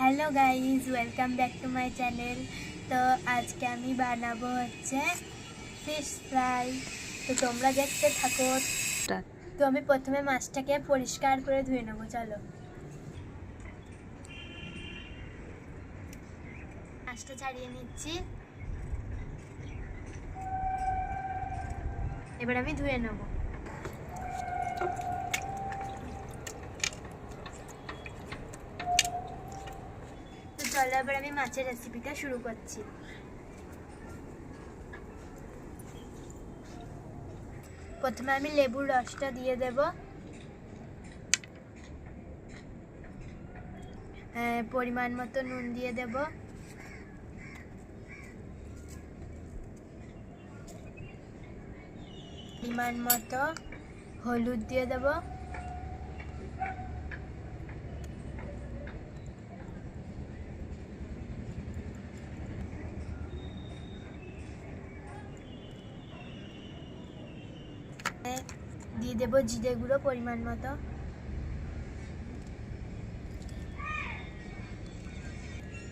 Hello guys welcome back to my channel তো আজকে আমি বানাবো হচ্ছে ফিশ ফ্রাই তো তোমরা দেখতে থাকো। তো আমি প্রথমে মাছটাকে পরিষ্কার করে ধুয়ে নেব চলো। মাছটা ছাড়িয়ে নিচ্ছি। এবার আমি ধুয়ে নেব তো চলো আমি মাছের রেসিপিটা শুরু করছি। প্রথমে আমি লেবুর রসটা দিয়ে দেব। আহ, পরিমাণ মতো নুন দিয়ে দেব। পরিমাণ মতো হলুদ দিয়ে দেবো। দিয়ে দেবো জিরে গুঁড়ো পরিমাণ মতো।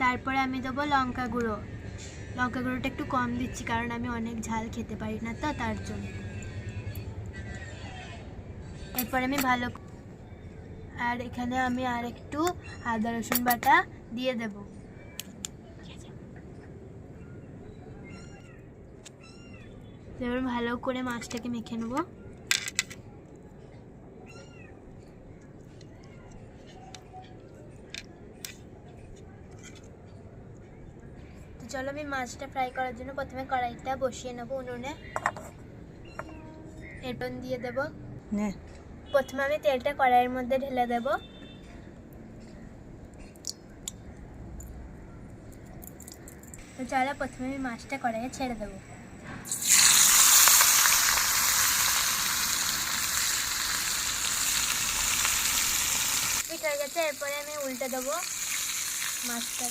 তারপরে আমি দেবো লঙ্কা গুঁড়ো। লঙ্কা গুঁড়োটা একটু কম দিচ্ছি কারণ আমি অনেক ঝাল খেতে পারি না তো, তার জন্য। এরপর আমি ভালো আর এখানে আমি আর একটু আদা রসুন বাটা দিয়ে দেব। এবার ভালো করে মাছটাকে মেখে নেব। তো চলো আমি মাছটা ফ্রাই করার জন্য প্রথমে কড়াইটা বসিয়ে নেব উনুনে। এরপর দিয়ে দেব। প্রথমে আমি তেলটা কড়াইয়ের মধ্যে ঢেলে দেব। তো চলো প্রথমে আমি মাছটা কড়াইয়ে ছেড়ে দেবো। হয়ে গেছে, এরপরে আমি উল্টে দেবো মাছটা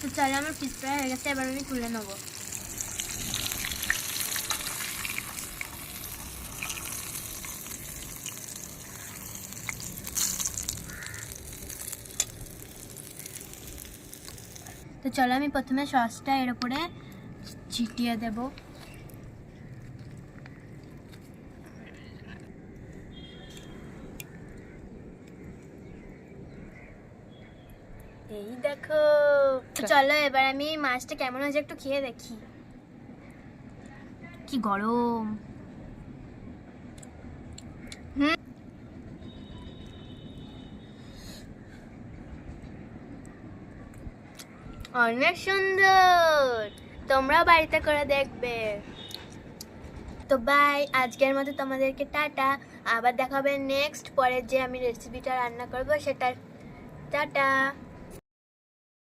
তো চলো, আমার হয়ে গেছে, এবার আমি তুলে নেব। তো চলো, আমি প্রথমে সসটা এর উপরে ছিটিয়ে দেব। এই দেখো। চলো এবার আমি মাছটা কেমন হয়েছে একটু খেয়ে দেখি। কি গরম। অনেক সুন্দর। তোমরাও বাড়িতে করে দেখবে। তো বাই আজকের মতো তোমাদেরকে টাটা। আবার দেখাবে নেক্সট পরের যে আমি রেসিপিটা রান্না করব সেটা টাটা।